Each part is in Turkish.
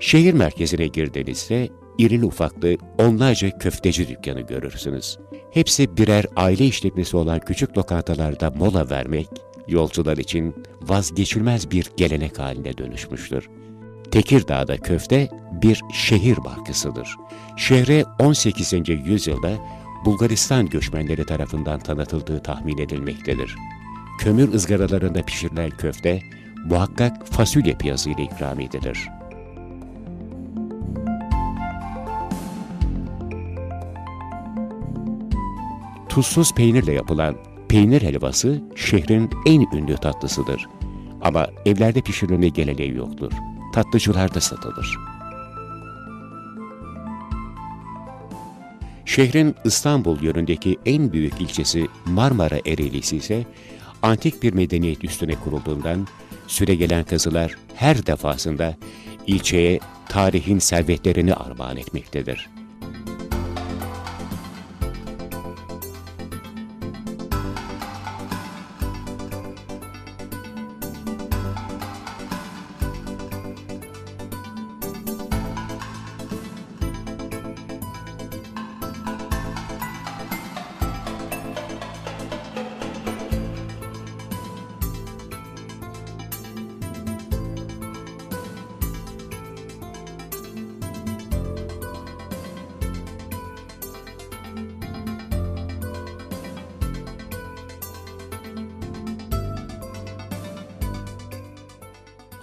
Şehir merkezine girdiğinizde irili ufaklı onlarca köfteci dükkanı görürsünüz. Hepsi birer aile işletmesi olan küçük lokantalarda mola vermek, yolcular için vazgeçilmez bir gelenek haline dönüşmüştür. Tekirdağ'da köfte bir şehir markasıdır. Şehre 18. yüzyılda Bulgaristan göçmenleri tarafından tanıtıldığı tahmin edilmektedir. Kömür ızgaralarında pişirilen köfte muhakkak fasulye piyazı ile ikram edilir. Tuzsuz peynirle yapılan peynir helvası şehrin en ünlü tatlısıdır. Ama evlerde pişirilme geleneği yoktur. Tatlıcılarda satılır. Şehrin İstanbul yönündeki en büyük ilçesi Marmara Ereğlisi ise antik bir medeniyet üstüne kurulduğundan süregelen kazılar her defasında ilçeye tarihin servetlerini armağan etmektedir.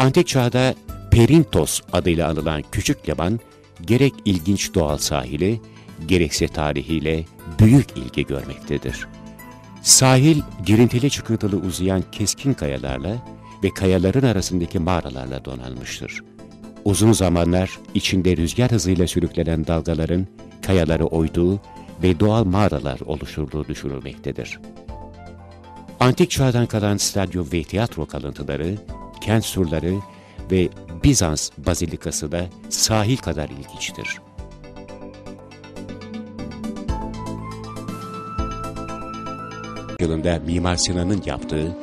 Antik çağda Perintos adıyla anılan küçük yaban, gerek ilginç doğal sahili, gerekse tarihiyle büyük ilgi görmektedir. Sahil, girintili çıkıntılı uzayan keskin kayalarla ve kayaların arasındaki mağaralarla donanmıştır. Uzun zamanlar içinde rüzgar hızıyla sürüklenen dalgaların kayaları oyduğu ve doğal mağaralar oluşturduğu düşünülmektedir. Antik çağdan kalan stadyum ve tiyatro kalıntıları, kent surları ve Bizans bazilikası da sahil kadar ilginçtir. yılında Mimar Sinan'ın yaptığı,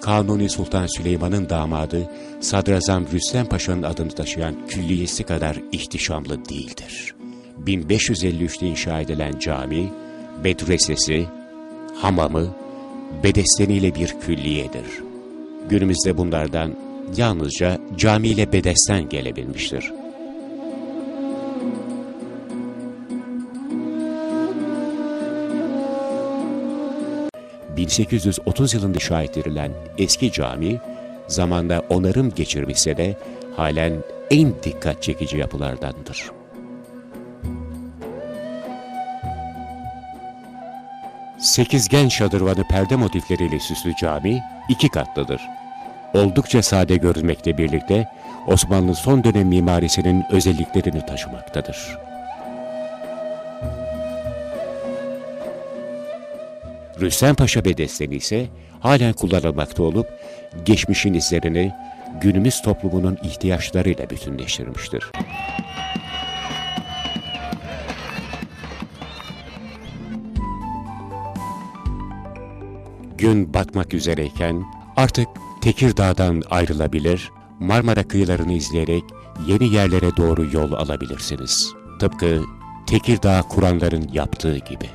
Kanuni Sultan Süleyman'ın damadı Sadrazam Rüstem Paşa'nın adını taşıyan külliyesi kadar ihtişamlı değildir. 1553'te inşa edilen cami, medresesi, hamamı, bedesteniyle bir külliyedir. Günümüzde bunlardan yalnızca camiyle bedesten gelebilmiştir. ...1830 yılında şahit edilen eski cami... ...zamanda onarım geçirmişse de... ...halen en dikkat çekici yapılardandır. Sekizgen şadırvanı perde motifleriyle süslü cami iki katlıdır. Oldukça sade görünmekle birlikte Osmanlı son dönem mimarisinin özelliklerini taşımaktadır. Rüstem Paşa Bedesteni ise halen kullanılmakta olup geçmişin izlerini günümüz toplumunun ihtiyaçlarıyla bütünleştirmiştir. Gün batmak üzereyken artık Tekirdağ'dan ayrılabilir, Marmara kıyılarını izleyerek yeni yerlere doğru yol alabilirsiniz. Tıpkı Tekirdağ kuranların yaptığı gibi.